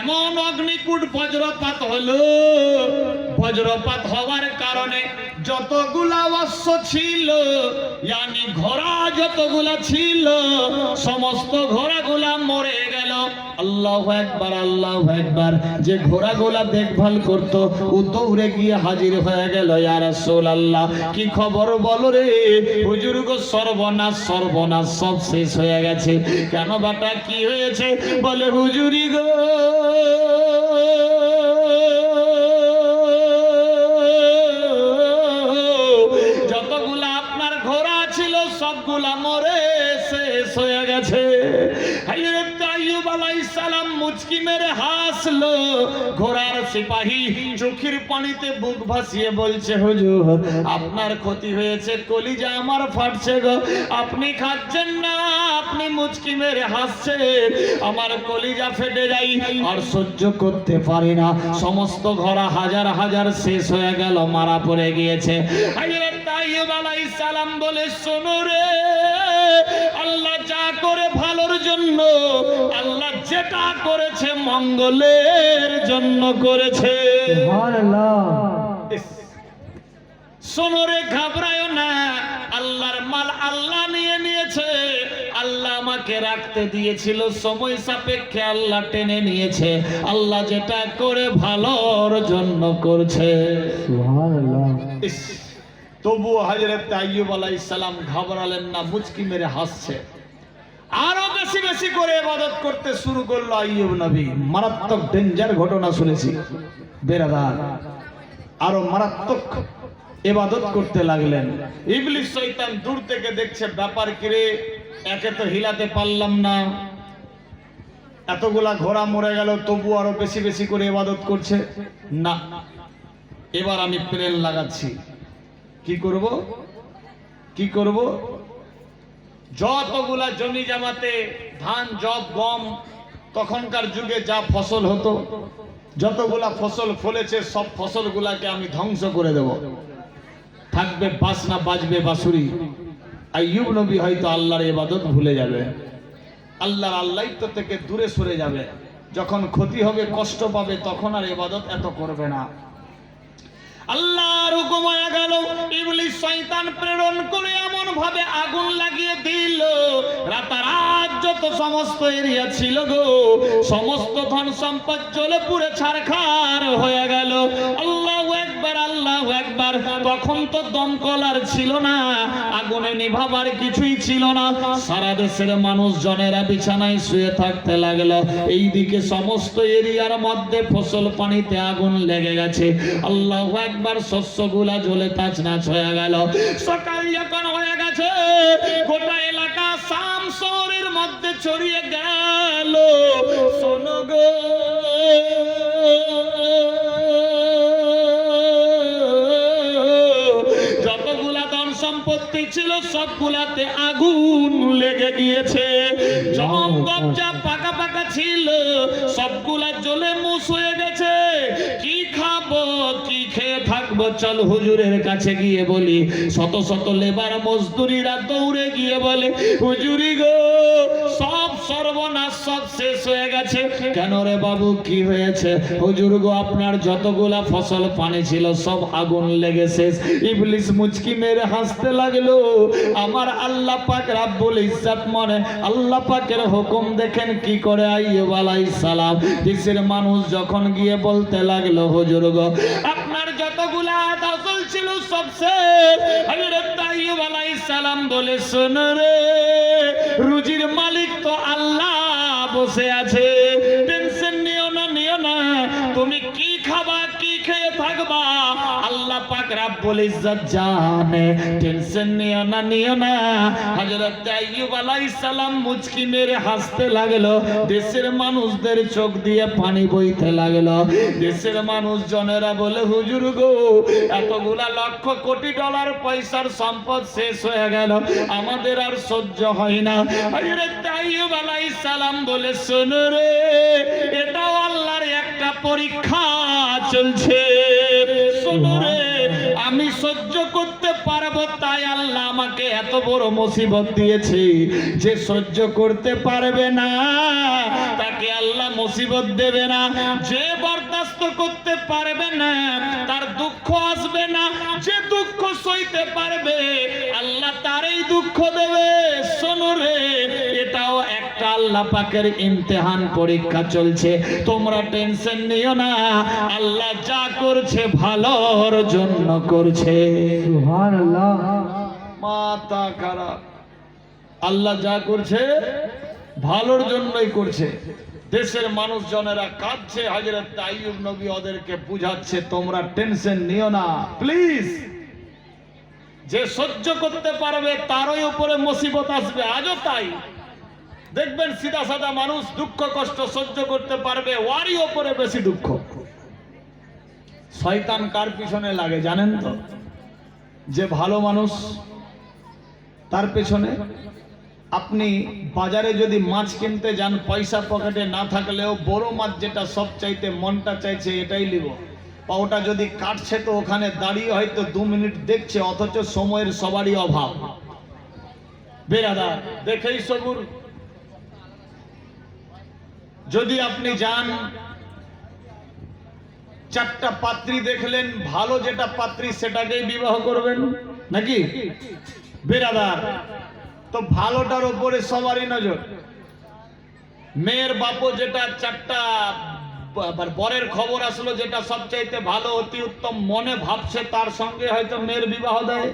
এমন অগ্নিকুট বজ্রপাত হলো। বজ্রপাত হওয়ার কারণে যতগুলা অশ্ব ছিল ঘোড়া যতগুলা ছিল, সমস্ত ঘোড়াগুলা মরে আল্লাহ একবার আল্লাহ একবার যে ঘোড়াগুলা দেখভাল করত, ও দৌড়ে গিয়ে হাজির হয়ে গেল, ইয়া আল্লাহ কি খবর বলো রে? হুজুর গো, সর্বনাশ সর্বনাশ, সব শেষ হয়ে গেছে। কেন বাটা, কি হয়েছে? বলে, হুজুরি গো। হাসলো ঘোড়ার সিপাহী চোখের পানিতে বুক ভাসিয়ে বলছে, হুজুর, আপনার ক্ষতি হয়েছে, কলিজা আমার ফাটছে গো। আপনি খাচ্ছেন না, আপনি মুচকি মেরে হাসছেন। আমার কলিজা ফেটে যাই আর সহ্য করতে পারি না। সমস্ত ঘোড়া হাজার হাজার শেষ হয়ে গেল, মারা পড়ে গিয়েছে। সালাম বলে, শোনো রে আল্লাহ যা করে ভালোর জন্য আল্লাহ যেটা করেছে মঙ্গলের জন্য করেছে। শোনো রে ঘাবড়ায় না। আল্লাহর মাল আল্লাহ নিয়ে নিয়েছে। আল্লাহ আমাকে রাখতে দিয়েছিল সময় সাপেক্ষে আল্লাহ টেনে নিয়েছে। আল্লাহ যেটা করে ভালোর জন্য করছে। ইস, তবুও হজরত আইয়ুব আলাইহিস সালাম ঘাবড়ালেন না, মুচকি মেরে হাসছে। আরও বেশি বেশি করে ইবাদত করতে শুরু করল আইয়ুব নবী। মারাত্মক ডেঞ্জার ঘটনা শুনেছি। বেরাদার, আরও মারাত্মক এবাদত করতে লাগলেন। ইবলিস শয়তান দূর থেকে দেখছে, ব্যাপার কিরে একে তো হিলাতে পারলাম না। এতগুলা ঘোড়া মরে গেল, তবু আরও বেশি বেশি করে ইবাদত করছে। না, এবার আমি প্লেন লাগাচ্ছি। কি করব? কি করব? যতগুলা জমি জামাতে ধান জব গম, তখনকার যুগে যা ফসল হতো, যতগুলা ফসল ফলেছে, সব ফসলগুলাকে আমি ধ্বংস করে দেব। থাকবে বাসনা, বাজবে বাসুরি আইয়ুব নবী হয়তো আল্লাহর ইবাদত ভুলে যাবে। আল্লাহর আল্লাহিত্ব থেকে দূরে সরে যাবে। যখন ক্ষতি হবে, কষ্ট পাবে, তখন আর ইবাদত এত করবে না। আল্লাহর হুকুম হয়ে গেল। ইবলিস শয়তান প্রেরণ করে এমন ভাবে আগুন লাগিয়ে দিল। রাতারাত যত সমস্ত এরিয়া ছিল গো, সমস্ত ধন সম্পদ জ্বলে পুড়ে ছারখার হয়ে গেল। আল্লাহু একবার আল্লাহু একবার। তখন তো দমকল আর ছিল না, আগুনে নিভাবার কিছুই ছিল না। সারা দেশের মানুষ জনেরা বিছানায় শুয়ে থাকতে লাগল। এইদিকে সমস্ত এরিয়ার মধ্যে ফসল পানিতে আগুন লেগে গেছে। আল্লাহ একবার শস্যগুলা জ্বলে তাছনাছ হয়ে গেল। সকাল যখন হয়ে গেছে। গোটা এলাকা সামসরের মধ্যে ছড়িয়ে গেল। শোনো ছিল, সবগুলাতে আগুন লেগে গিয়েছে। জঙ্গল যা পাকা ছিল। সবগুলা জলে মুস হয়ে গেছে। কি খাব, কি খেয়ে থাকব? চল হুজুরের কাছে গিয়ে বলি। শত শত লেবার মজদুরিরা দৌড়ে গিয়ে বলে, হুজুরি গো সর্বনাশ সব শেষ হয়ে গেছে। কেন রে বাবু, কি হয়েছে? হুজুর গো, আপনার যতগুলা ফসল পানি ছিল, সব আগুন লেগে শেষ। ইবলিস মুচকি মেরে হাসতে লাগল। আমার আল্লাহ পাক রাব্বুল ইজ্জাত মনে, আল্লাহ পাকের হুকুম দেখেন কি করে আইয়ুব আলাইহিস সালাম। দেশের মানুষ যখন গিয়ে বলতে লাগল, হুজুর গো, আপনার যতগুলা ফসল ছিল, সব শেষ। হযরত আইয়ুব আলাইহিস সালাম বলে, শোন রে। মানুষদের চোখ দিয়ে পানি বইতে লাগল। দেশের মানুষ জনেরা বলে, হুজুর গো, এতগুলা লক্ষ কোটি ডলার পয়সার সম্পদ শেষ হয়ে গেল। আমাদের আর সহ্য হয় না। বলে, শোনো রে আল্লাহর একটা পরীক্ষা চলছে। শোনো রে আমি সহ্য করতে পারব তাই আল্লাহ আমাকে এত বড় মুসিবত দিয়েছে। যে সহ্য করতে পারবে না, তাকে আল্লাহ মুসিবত দেবে না। যে বরদাস্ত করতে পারবে না, তার দুঃখ আসবে না। যে দুঃখ সইতে পারবে, আল্লাহ তারই দুঃখ দেবে। শোনো রে। এটাও একটা আল্লাহ পাকের ইমতিহান পরীক্ষা চলছে। তোমরা টেনশন নিও না আল্লাহ যা করছে ভালোর জন্য করছে। মাথা খারাপ। আল্লাহ যা করছে ভালোর জন্যই করছে। দেশের মানুষজনেরা কাঁদছে হাজরত আইয়ুব নবী ওদেরকে বুঝাচ্ছে তোমরা টেনশন নিও না প্লিজ। যে সহ্য করতে পারবে তারই উপরে মুসিবত আসবে আজও তাই। দেখবেন সিধা সাদা মানুষ দুঃখ, কষ্ট সহ্য করতে পারবে, ওয়ারই ওপরে বেশি দুঃখ। শয়তান কার পিছনে লাগে জানেন তো? যে ভালো মানুষ, তার পেছনে আপনি বাজারে যদি মাছ কিনতে যান, পয়সা পকেটে না থাকলেও বড় মাছ যেটা সব চাইতে মনটা চাইছে এটাই নিব বা ওটা যদি কাটছে তো ওখানে দাঁড়িয়ে হয়তো দু মিনিট দেখছে, অথচ সময়ের সবারই অভাব। বেরাদার, দেখেই সবুর। যদি আপনি যান, চারটা পাত্রী দেখলেন, ভালো যেটা পাত্রী সেটাকেই বিবাহ করবেন, নাকি? বেরাদার। তো ভালোটার উপরে সবারই নজর। মেয়ের বাপও যেটা চারটা বরের খবর আসলো যেটা সবচাইতে ভালো, অতি উত্তম মনে ভাবছে, তার সঙ্গে হয়তো মেয়ের বিবাহ দেয়।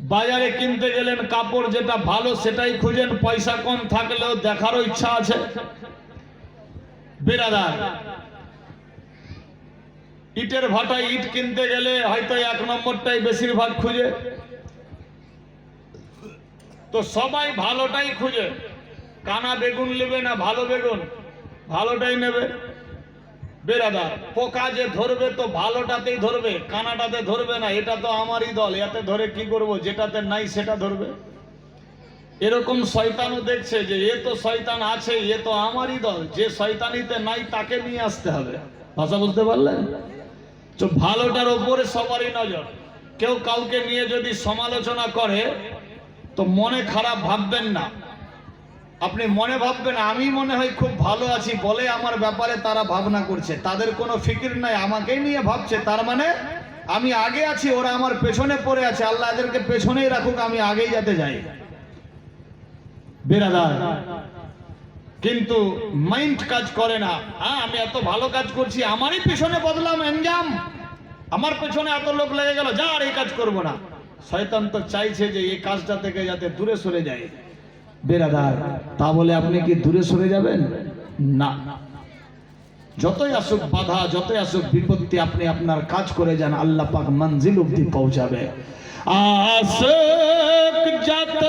বাজারে কিনতে গেলেন কাপড় যেটা ভালো সেটাই খুঁজেন, পয়সা কম থাকলেও দেখারও ইচ্ছা আছে। বেরাদার ইটের ভাটায় ইট কিনতে গেলে হয়তো এক নম্বরটাই বেশিরভাগ খুঁজে। তো সবাই ভালোটাই খুঁজে। কানা বেগুন নেবে না ভালো বেগুন? ভালোটাই নেবে। বেরাদার, পোকা যে ধরবে তো ভালোটাতেই ধরবে কানাটাতে ধরবে না, এটা তো আমারই দল, এতে ধরে কি করব, যেটাতে নাই সেটা ধরবে। এরকম শয়তানও দেখছে যে, এ তো শয়তান আছে এ তো আমারই দল, যে শয়তানিতে নাই তাকে নিয়ে আসতে হবে। ভাষা বুঝতে পারলেন? তো ভালোটার ওপরে সবারই নজর। কেউ কাউকে নিয়ে যদি সমালোচনা করে, তো মনে খারাপ ভাববেন না। আপনি মনে ভাববেন, আমি মনে হয় খুব ভালো আছি বলে আমার ব্যাপারে তারা ভাবনা করছে। তাদের কোনো ফিকির নাই, আমাকেই নিয়ে ভাবছে। তার মানে আমি আগে আছি, ওরা আমার পেছনে পড়ে আছে। আল্লাহ এদেরকে পেছনেই রাখুক, আমি আগেই যাতে যাই। বেরাদার, কিন্তু মাইন্ড কাজ করে না। হ্যাঁ আমি এত ভালো কাজ করছি, আমারই পেছনে বদলাম এনজাম আমার পেছনে এত লোক লেগে গেল যা আর এই কাজ করব না। শয়তান তো চাইছে যে এই কাজটা থেকে যাতে দূরে সরে যায়। বেরাদার, তা বলে আপনি কি দূরে সরে যাবেন? না। যতই আসুক বাধা, যতই আসুক বিপত্তি, আপনি আপনার কাজ করে যান, আল্লাহ পাক মঞ্জিল অব্দি পৌঁছাবে। আসুক যত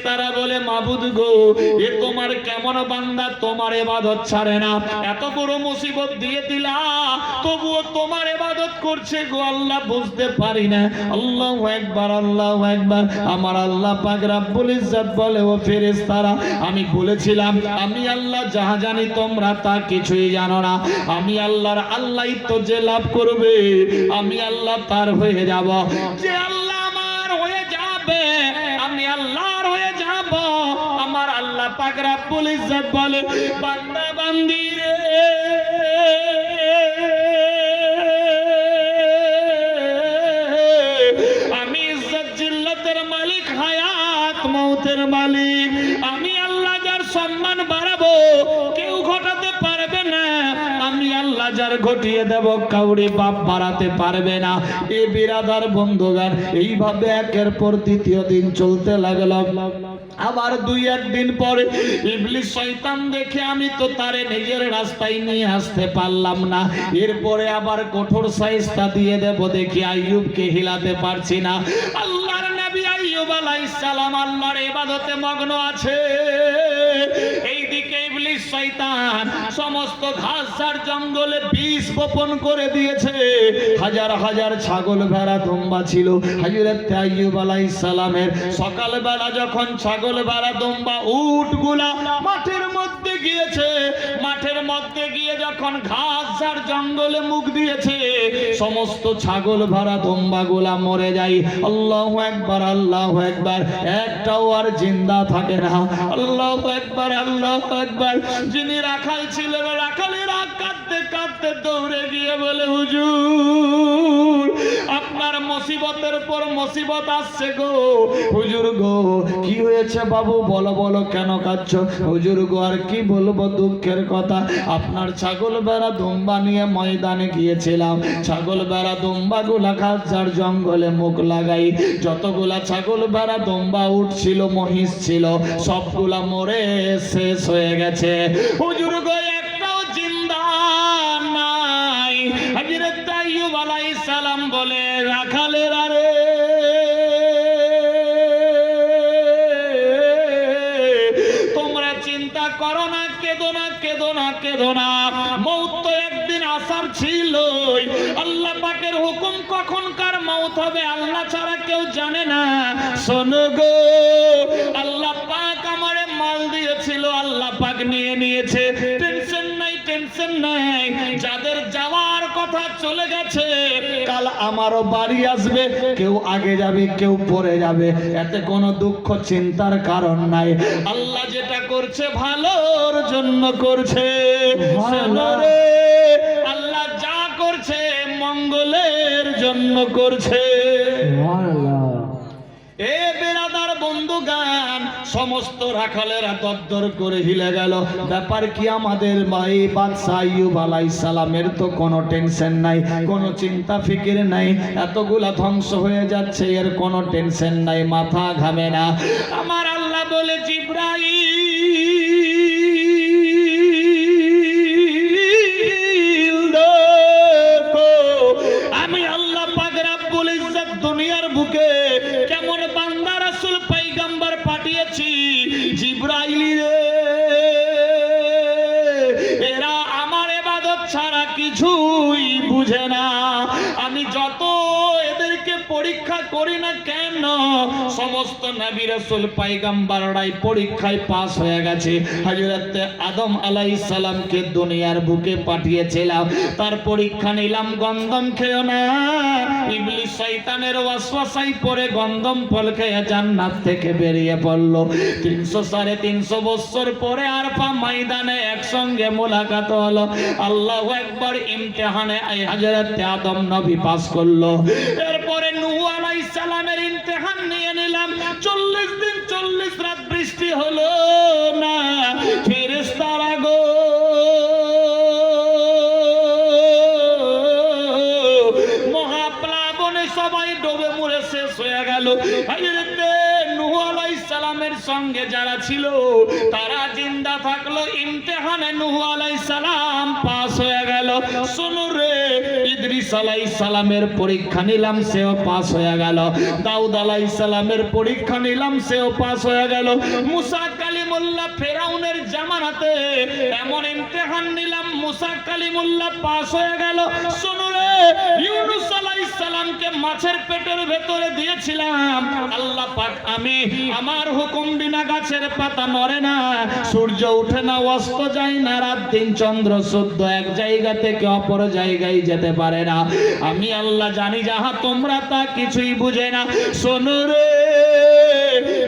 ফেরেশতারা বলে, মাবুদ গো, এ তোমার কেমন বান্দা? তোমার ইবাদত ছাড়ে না। এত বড় মুসিবত দিয়ে দিলা। তবুও তোমার ইবাদত করছে গো, আল্লাহ বুঝতে পারি না। আল্লাহু একবার আল্লাহু একবার আমার আল্লাহ পাক রাব্বুল বলে, ও ফেরেশতারা, আমি বলেছিলাম, আমি আল্লাহ যাহা জানি তোমরা তা কিছুই জানো না। আমি আল্লাহর আল্লাহই তো যে লাভ করবে, আমি আল্লাহ তার হয়ে যাব। যে আল্লাহ আমার হয়ে যাবে, আমি যাব আমার আল্লাহ পাক রাব্বুল ইজ্জত বলে, বান্দা বান্দি রে। আমি ইজ্জত জিল্লাতের মালিক, হায়াত মৌতের মালিক। আমি আল্লাহ যার সম্মান বাড়াবো যার ঘটিয়ে দেব, কাউরি বাপ বাড়াতে পারবে না। এ বিরাদার বন্ধুগান এইভাবে একের পর দ্বিতীয় দিন চলতে লাগল। আবার দুই একদিন পরে ইবলিস শয়তান দেখে আমি তো তারে নিজের রাস্তায় নিয়ে আসতে পারলাম না। এরপরে আবার কঠোর সাইজটা দিয়ে দেব, দেখি আইয়ুবকে হিলাতে পারছি না। আল্লাহর নবী আইয়ুব আলাইহিস সালাম, আল্লাহর ইবাদতে মগ্ন আছে। ইবলিস শয়তান সমস্ত ঘাস আর জঙ্গলে বিষ বপন করে দিয়েছে। হাজার হাজার ছাগল ভেড়া দম্বা ছিল। হযরত আইয়ুব আলাইহিস সালামের সকালবেলা যখন ছাগল ভেড়া দম্বা উটগুলা মাঠের মধ্যে গিয়েছে, মাঠের মধ্যে গিয়ে যখন ঘাস আর জঙ্গলে মুখ দিয়েছে সমস্ত ছাগল ভাড়া দম্বা গোলা মরে যায়। আল্লাহ একবার আল্লাহ একবার। একটাও আর জিন্দা থাকে না। আল্লাহ একবার আল্লাহ একবার। যিনি রাখাল ছিলেন, রাখালের কাঁদতে কাঁদতে দৌড়ে গিয়ে বলে, হুজুর, আপনার মুসিবতের পর মুসিবত আসছে গো। হুজুর গো, কি হয়েছে বাবু? বলো বলো, কেন কাঁদছ? হুজুর গো, আর কি বলব দুঃখের কথা? আপনার ছাগল বেড়া দুম্বা নিয়ে ময়দানে গিয়েছিলাম। ছাগল বেড়া দুম্বা গুলা খাজার জঙ্গলে মুখ লাগাই। যতগুলা ছাগল বেড়া দুম্বা উঠছিল, মহিষ ছিল, সবগুলা মরে শেষ হয়ে গেছে। হুজুর গো রাখালের আরে তোমরা চিন্তা করো না, কেঁদো না কেঁদো না কেঁদো না। মৌত তো একদিন আসার ছিলই। আল্লাহ পাকের হুকুম কখন কার মৌত হবে, আল্লাহ ছাড়া কেউ জানে না। শোনো গো, আল্লাহ পাক আমারে মাল দিয়েছিল, আল্লাহ পাক নিয়ে নিয়েছে। টেনশন নাই টেনশন নাই। চলে গেছে। কাল আমারও বাড়ি আসবে কেউ আগে যাবে কেউ পরে যাবে। এতে কোনো দুঃখ চিন্তার কারণ নাই। আল্লাহ যেটা করছে ভালোর জন্য করছে। আল্লাহ যা করছে মঙ্গলের জন্য করছে। এ বেড়াদার বন্ধু গান সমস্ত রাখালেরা দরদর করে হিলে গেল। ব্যাপার কি আমাদের ভাই বাদশাহ আইয়ুব আলাই সালামের তো কোনো টেনশন নাই, কোনো চিন্তা ফিকির নাই, এতগুলা ধ্বংস হয়ে যাচ্ছে, এর কোনো টেনশন নাই, মাথা ঘামে না। আমার আল্লাহ বলে, জিব্রাইল নবী রাসূল পয়গম্বররাই পরীক্ষায় পাস হয়ে গেছে। হযরত আদম আলাইহিস সালামকে দুনিয়ার বুকে পাঠিয়েছিলাম। তার পরীক্ষা নিলাম, গন্ধম খেও না। ইবলিস শয়তানের ওয়াসওয়াসায় পড়ে গন্ধম ফল খেয়ে জান্নাত থেকে বেরিয়ে পড়ল। তিনশো সাড়ে তিনশো বছর পরে আরফা ময়দানে একসঙ্গে মোলাকাত হলো। আল্লাহ একবার ইমতিহানে এই হযরত আদম নবী পাস করল। এরপরে হলো সালামের পরীক্ষা নিলাম, সেও পাস হয়ে গেল। দাউদ আলাইহিস সালামের পরীক্ষা নিলাম, সেও পাস হয়ে গেল। মুসা কালিমুল্লাহ ফেরাউনের জামানাতে এমন ইমতিহান নিলাম, মুসা কালিমুল্লাহ পাস হয়ে গেল। শুনো ইউনুস আলাইহিস সালামকে মাছের পেটের ভেতরে দিয়েছিলাম। আল্লাহ পাক, আমি আমার হুকুম বিনা গাছের পাতা নড়ে না। সূর্য ওঠে না, অস্ত যায় না, রাত দিন চন্দ্র শুদ্ধ এক জায়গা থেকে অপর জায়গায় যেতে পারে না। আমি আল্লাহ জানি যাহা তোমরা তা কিছুই বুঝে না। শোনো রে,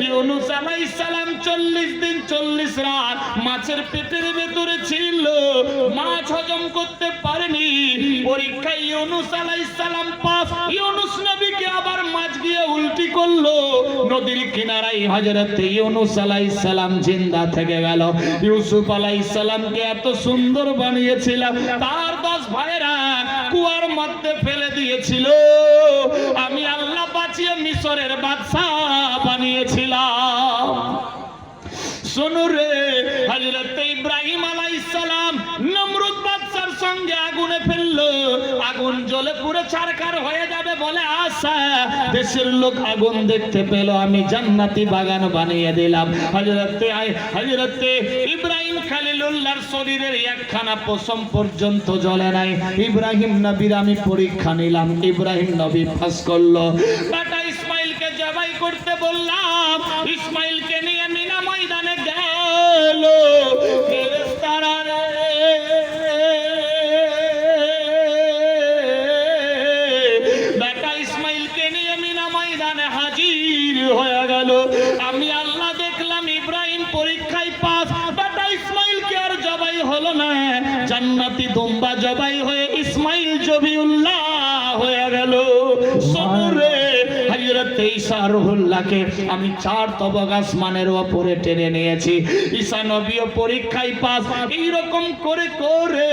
ইউনুস আলাইহিস সালাম চল্লিশ দিন চল্লিশ রাত মাছের পেটের ভেতরে ছিল। মাছ হজম করতে পারেনি। পরীক্ষায় ইউনুস আলাইসালাম পাস। ইউনুস নবীকে আবার মাছ গিয়ে উল্টি করল। নদীর কিনারায় হজরত ইউনুস আলাইসালাম জিন্দা থেকে গেল। ইউসুফ আলাইসালামকে এত সুন্দর বানিয়েছিলাম। তার দশ ভাইরা কুয়ার মধ্যে ফেলে দিয়েছিল। আমি আল্লাহ বাঁচিয়ে মিশরের বাদশাহ বানিয়েছিলাম। শুনু রে, হযরত ইব্রাহিম আলাইসালাম সালাম, নমরুদ বাদশার সঙ্গে আগুনে ফেলল আগুন জ্বলে পুরো ছারখার হয়ে যাবে বলে আশা। দেশের লোক আগুন দেখতে পেল, আমি জান্নাতি বাগান বানিয়ে দিলাম। হযরত হযরত ইব্রাহিম খালিলুল্লাহর শরীরের একখানা পশম পর্যন্ত জ্বলে নাই। ইব্রাহিম নবীর আমি পরীক্ষা নিলাম, ইব্রাহিম নবী ফাঁস করল। বেটা ইসমাইলকে জবাই করতে বললাম, ইসমাইলকে নিয়ে মিনা ময়দানে গেল। রুহুল্লাহকে আমি চার তবক আসমানের উপরে টেনে নিয়েছি। ঈসা নবীও পরীক্ষায় পাস এই রকম করে করে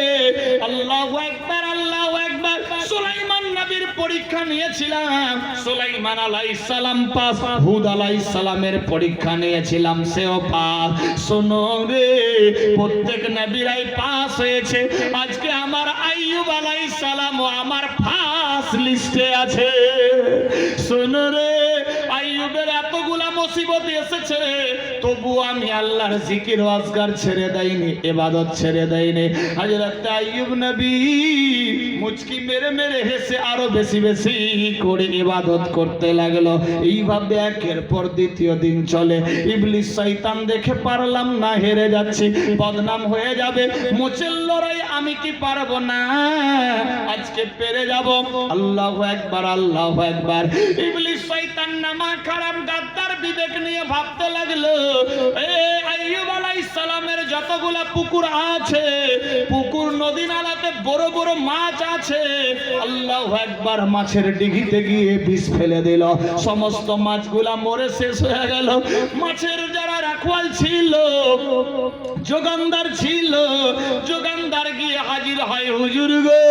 আল্লাহু আকবার আল্লাহু আকবার সুলাইমান নবীর পরীক্ষা নিয়েছিলাম। সুলাইমান আলাইহিস সালাম পাস, হুদ আলাইহিস সালামের পরীক্ষা নিয়েছিলাম, সেও পাস। শোনো রে, প্রত্যেক নবীরাই পাস হয়েছে। আজকে আমার আইয়ুব আলাইহিস সালাম আমার ফাস লিস্টে আছে। শোনো রে এতগুলা মুসিবত এসেছে তবু আমি আল্লাহর জিকির আজগার ছেড়ে দেয়নি এবাদত ছেড়ে দেয়নি হযরত আইয়ুব নবী মুচকি মেরে মেরে হেসে আরও বেশি বেশি করে ইবাদত করতে লাগল। এইভাবে একের পর দ্বিতীয় দিন চলে। ইবলিস শয়তান দেখে পারলাম না, হেরে যাচ্ছি, বদনাম হয়ে যাবে। মোচের লড়াই আমি কি পারব না? আজকে পেরে যাব। আল্লাহ একবার আল্লাহ একবার ইবলিস শয়তান নামা খারাপ গাদ্দার বিবেক নিয়ে ভাবতে লাগল সালামের যতগুলা পুকুর আছে, পুকুর নদী নালাতে বড় বড় মাছ আছে। আল্লাহ একবার মাছের ডিঘিতে গিয়ে বিষ ফেলে দিল। সমস্ত মাছগুলা মরে শেষ হয়ে গেল। মাছের যারা রাখওয়াল ছিল, যোগানদার ছিল, যোগানদার গিয়ে হাজির হয়, হুজুর গো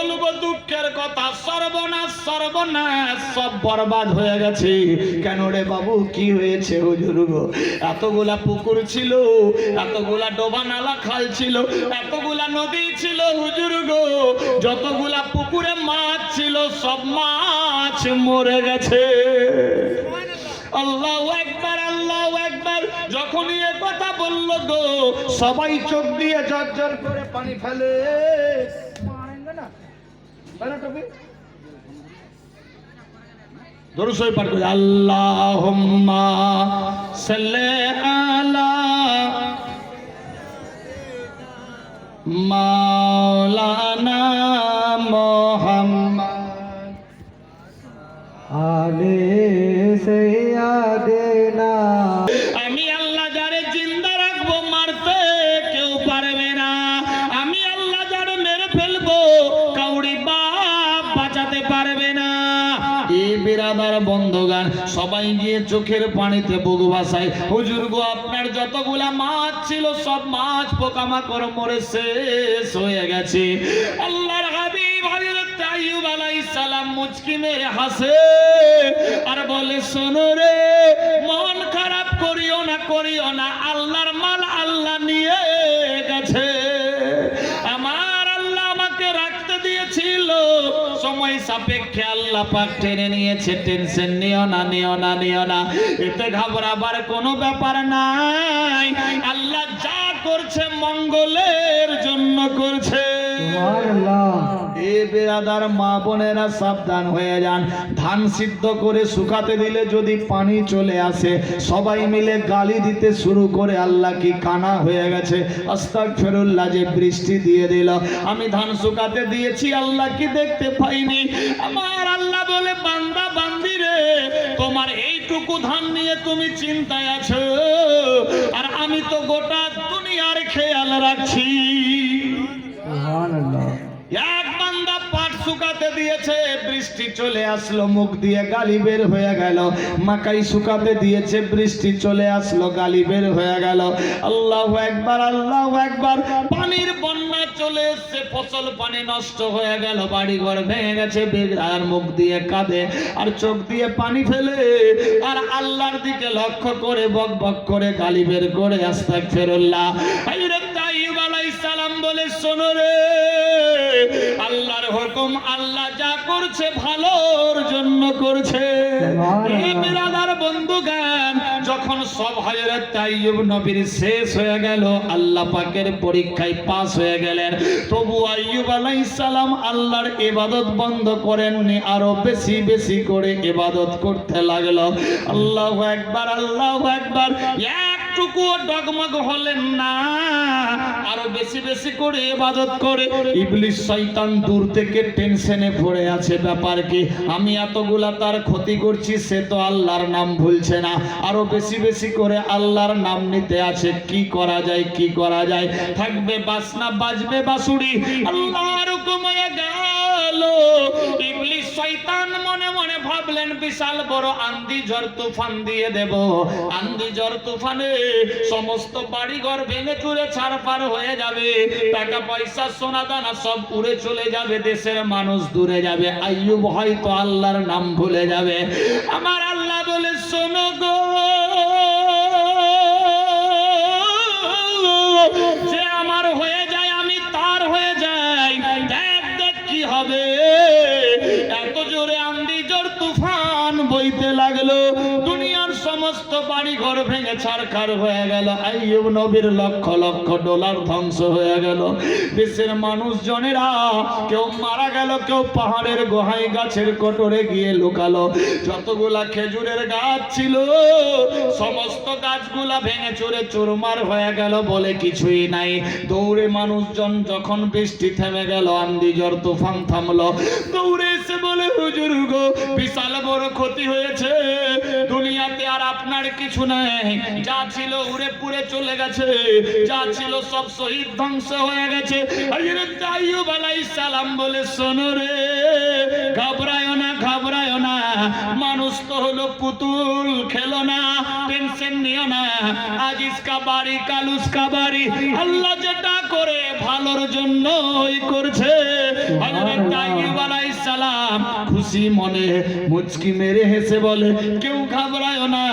বলব দুঃখের কথা, সর্বনাশ সর্বনাশ, সব বরবাদ হয়ে গেছে। কেন রে বাবু, কি হয়েছে হুজুর গো? এতগুলা পুকুর ছিল, এতগুলা ডোবা নালা খাল ছিল, এতগুলা নদী ছিল হুজুর গো। যতগুলা পুকুরে মাছ ছিল, সব মাছ মরে গেছে। আল্লাহ একবার আল্লাহ একবার যখনই এ কথা বলল গো, সবাই চোখ দিয়ে ঝরঝর করে পানি ফেলে। দরুসই পাঠ করে। আল্লাহুম্মা সাল্লি আলা মাওলানা চোখের পানিতে বুক বাসাই হুজুর গো, আপনার যতগুলা মাছ ছিল, সব মাছ পোকামাকড় মরে শেষ হয়ে গেছে। আল্লাহর হাবিব হযরত আইয়ুব আলাইহিস সালাম মুচকি মেরে হাসে আর বলে, শোনো রে, মন খারাপ করিও না করিও না। আল্লাহর মাল আল্লাহ নিয়ে সাপেক্ষে আল্লাহ পাক টেনে নিয়েছে, টেনশন নিও না নিও না নিও না। এতে ঘাবড়াবার কোনো ব্যাপার নাই। আল্লাহ যা করছে মঙ্গলের জন্য করছে। এ মা বোনেরা সাবধান হয়ে যান। ধান সিদ্ধ করে শুকাতে দিলে যদি পানি চলে আসে, সবাই মিলে গালি দিতে শুরু করে আল্লাহ কি কানা হয়ে গেছে। আস্তাক ফেরুল্লাহ যে বৃষ্টি দিয়ে দিল। আমি ধান শুকাতে দিয়েছি, আল্লাহ কি দেখতে পাইনি। আমার আল্লাহ বলে, বান্দা, বান্দি রে, তোমার এইটুকু ধান নিয়ে তুমি চিন্তায় আছো। আর আমি তো গোটা দুনিয়ার খেয়াল রাখছি। সুবহানাল্লাহ। বৃষ্টি চলে আসলো, মুখ দিয়ে গালি বের হয়ে গেল। মাকাই শুকাতে দিয়েছে, বৃষ্টি চলে আসলো, গালি বের হয়ে গেল। আল্লাহ একবার আল্লাহ একবার পানির বন্যা চলে এসছে, ফসল পানি নষ্ট হয়ে গেল বাড়ি ঘর ভেঙে গেছে আর মুখ দিয়ে কাঁদে আর চোখ দিয়ে পানি ফেলে। আর আল্লাহর দিকে লক্ষ্য করে, বক বক করে গালি বের করে আস্তাক ফেরল্লাহ সালাম বলে শোনো রে আল্লাহর হুকুম আল্লাহ যা করছে ভালোর জন্য করছে। এ বিরাদার বন্ধুগান যখন সব হযরত আইয়ুব নবীর শেষ হয়ে গেল আল্লাহ পাকের পরীক্ষায় পাস হয়ে গেলেন। তবু আইয়ুব আলাইহিস সালাম আল্লাহর ইবাদত বন্ধ করেননি আরও বেশি বেশি করে ইবাদত করতে লাগল। আল্লাহু একবার আল্লাহু একবার একটুকুও ডগমগ হলেন না। আরও বেশি বেশি করে ইবাদত করে। ইবলিস শয়তান দূর থেকে টেনশনে পড়ে আছে ব্যাপার কি আমি এতগুলা তার ক্ষতি করছি, সে তো আল্লাহর নাম ভুলছে না। আরও বেশি বেশি করে আল্লাহর নাম নিতে আছে। কি করা যায়, কি করা যায়? থাকবে বাসনা, বাজবে বাসুড়ি আল্লাহর হয়ে গেল। ইবলিস শয়তান মনে মনে ভাবলেন, বিশাল বড় আন্দি ঝড় তুফান দিয়ে দেব। আন্দি ঝড় তুফানে সমস্ত বাড়ি ঘর ভেঙে চুরে ছাড়পার হয়ে যাবে। টাকা পয়সা, সোনা দানা সব উড়ে চলে যাবে, দেশের মানুষ দূরে যাবে। আইয়ুব হয়তো আল্লাহর নাম ভুলে যাবে। আমার আল্লাহ বলে, শোনো গো। ভেঙে ছাড়খাড় হয়ে গেল। আইয়ুব নবীর লক্ষ লক্ষ ডলার ধ্বংস হয়ে গেল। দেশের মানুষজনেরা কেউ মারা গেল, কেউ পাহাড়ের গোহাই গাছের কোটরে গিয়ে লুকালো। যতগুলা খেজুরের গাছ ছিল, সমস্ত গাছগুলা ভেঙে চুরে চুরমার হয়ে গেল বলে কিছুই নাই। দৌড়ে মানুষজন যখন বৃষ্টি থেমে গেল আন্দি জ্বর তুফান থামলো। দৌড়ে এসে বলে, হুজুর গো, বিশাল বড় ক্ষতি হয়েছে। দুনিয়াতে আর আপনার কিছু নাই। যা ছিল উড়ে পুড়ে চলে গেছে, যা ছিল সব শহীদ ধ্বংস হয়ে গেছে। সালাম বলে, শোনো রে, ঘাবড়ায় না ঘাবড়ায় না, মানুষ তো হলো পুতুল, খেলো না। নিও না। আজ ইসকা বাড়ি, কাল উসকা বাড়ি। আল্লাহ যেটা করে, ভালোর করছে। আইয়ুব আলাইহিস সালাম খুশি মনে মুচকি মেরে হেসে বলে, কেউ ঘাবড়ায় না।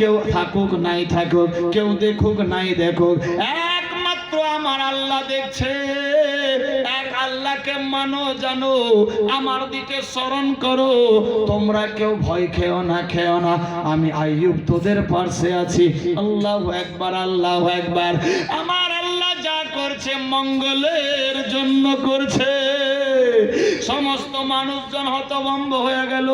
কেউ থাকুক, নাই থাকুক, কেউ দেখুক, নাই দেখুক। একমাত্র আমার আল্লাহ দেখছে। মানো, জানো, আমার দিকে স্মরণ করো। তোমরা কেউ ভয় খেও না খেও না। আমি আইয়ুব তোদের পাশে আছি। আল্লাহ একবার আল্লাহ একবার আমার আল্লাহ যা করছে মঙ্গলের জন্য করছে। সমস্ত মানুষজন হতভম্ব হয়ে গেল।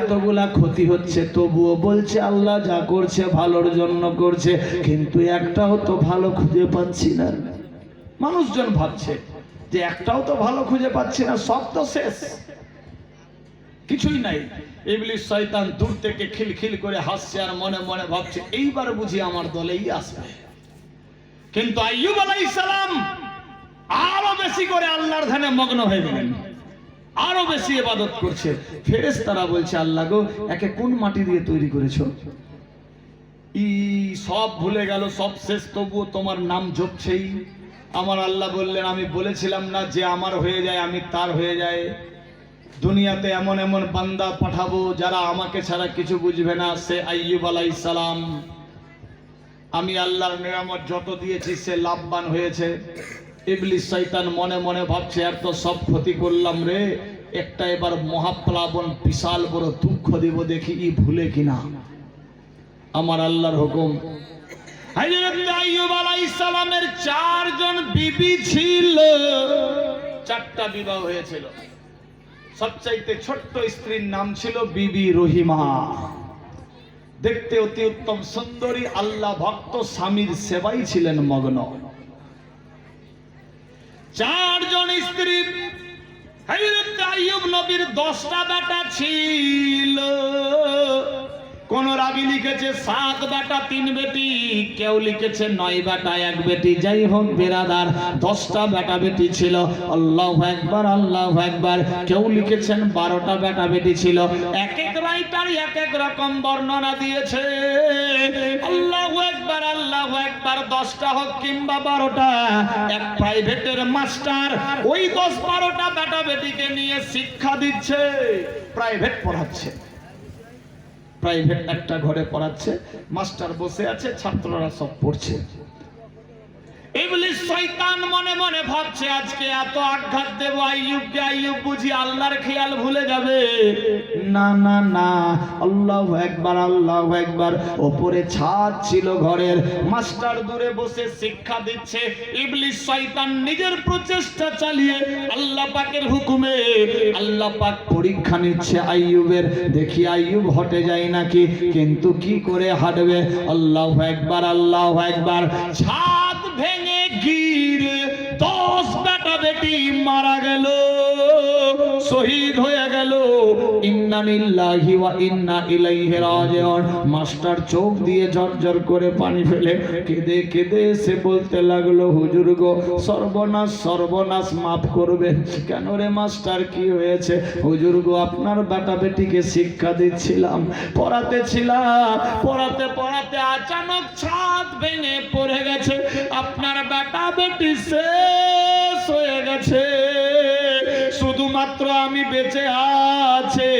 এতগুলা ক্ষতি হচ্ছে, তবুও বলছে আল্লাহ যা করছে ভালোর জন্য করছে। কিন্তু একটাও তো ভালো খুঁজে পাচ্ছি না। মানুষজন ভাবছে যে একটাও তো ভালো খুঁজে পাচ্ছি না, সব তো শেষ। কিছুই নাই। ইবলিস শয়তান দূর থেকে খিলখিল করে হাসছে আর মনে মনে ভাবছে, এইবার বুঝি আমার দলেই আসবে। কিন্তু আইয়ুব আলাইহিস সালাম আরও বেশি করে আল্লাহর ধ্যানে মগ্ন হয়ে গেলেন। আরও বেশি ইবাদত করছে। ফেরেশতারা বলছে, আল্লাহ গো, একে কোন মাটি দিয়ে তৈরি করেছ? ই, সব ভুলে গেল, সব শেষ, তবুও তোমার নাম জপছেই। আমার আল্লাহ বললেন, আমি বলেছিলাম না যে আমার হয়ে যায়, আমি তার হয়ে যায়। দুনিয়াতে এমন এমন বান্দা পাঠাবো যারা আমাকে ছাড়া কিছু বুঝবে না। সে আইয়ুব আলাইহিস সালাম। আমি আল্লাহর নিয়ামত যত দিয়েছি, সে লাভবান হয়েছে। ইবলিস শয়তান মনে মনে ভাবছে এত সব ক্ষতি করলাম রে। একটা এবার মহাপ্লাবন বিশাল বড় দুঃখ দিব দেখি ই ভুলে কিনা। আমার আল্লাহর হুকুম। হযরত আইয়ুব আলাইহিস সালামের চারজন বিবি ছিল। চারটা বিবাহ হয়েছিল। সবচাইতে ছোট্ট স্ত্রীর নাম ছিল বিবি রহিমা। দেখতে অতি উত্তম সুন্দরী, আল্লাহ ভক্ত, স্বামীর সেবাই ছিলেন মগ্ন। চারজন স্ত্রী আইয়ুব নবীর দশটা বেটা ছিল। কোন রাবি লিখেছে, সাত বেটা, তিন বেটি। কেউ লিখেছে, নয় বেটা, এক বেটি। যাই হোক, বেরাদার, দশটা বেটা বেটি ছিল। আল্লাহ একবার আল্লাহ একবার কেউ লিখেছেন, বারোটা বেটা বেটি ছিল। এক এক রাইটার, এক এক রকম বর্ণনা দিয়েছে। আল্লাহ একবার আল্লাহ একবার দশটা হোক কিংবা বারোটা, এক প্রাইভেটের মাস্টার ওই দশ বারোটা বেটা বেটিকে নিয়ে শিক্ষা দিচ্ছে, প্রাইভেট পড়াচ্ছে। প্রাইভেট একটা ঘরে পড়াচ্ছে মাস্টার বসে আছে ছাত্ররা সব পড়ছে। শিক্ষা দিচ্ছে। ইবলিস শয়তান নিজের প্রচেষ্টা চালিয়ে আল্লাহ পাকের হুকুমে, আল্লাহ পাক পরীক্ষা নিচ্ছে আইয়ুবের। দেখি আইয়ুব হটে যায় নাকি, কিন্তু কি করে হাঁটবে? আল্লাহ একবার আল্লাহ একবার, ছাদ মারা গেল শহীদ হয়ে মাস্টার চোখ দিয়ে ঝরঝর করে পানি ফেলে কেঁদে কেঁদে বলতে লাগল, হুজুর গো, সর্বনাশ সর্বনাশ মাফ করবেন কেন রে মাস্টার, কি হয়েছে? হুজুর গো, আপনার বেটা বেটিকে শিক্ষা দিচ্ছিলাম, পড়াতে ছিলাম, পড়াতে পড়াতে আচানক ছাদ ভেঙে পড়ে গেছে। আপনার বেটা বেটি শেষ হয়ে গেছে। শুধুমাত্র আমি বেঁচে আছে।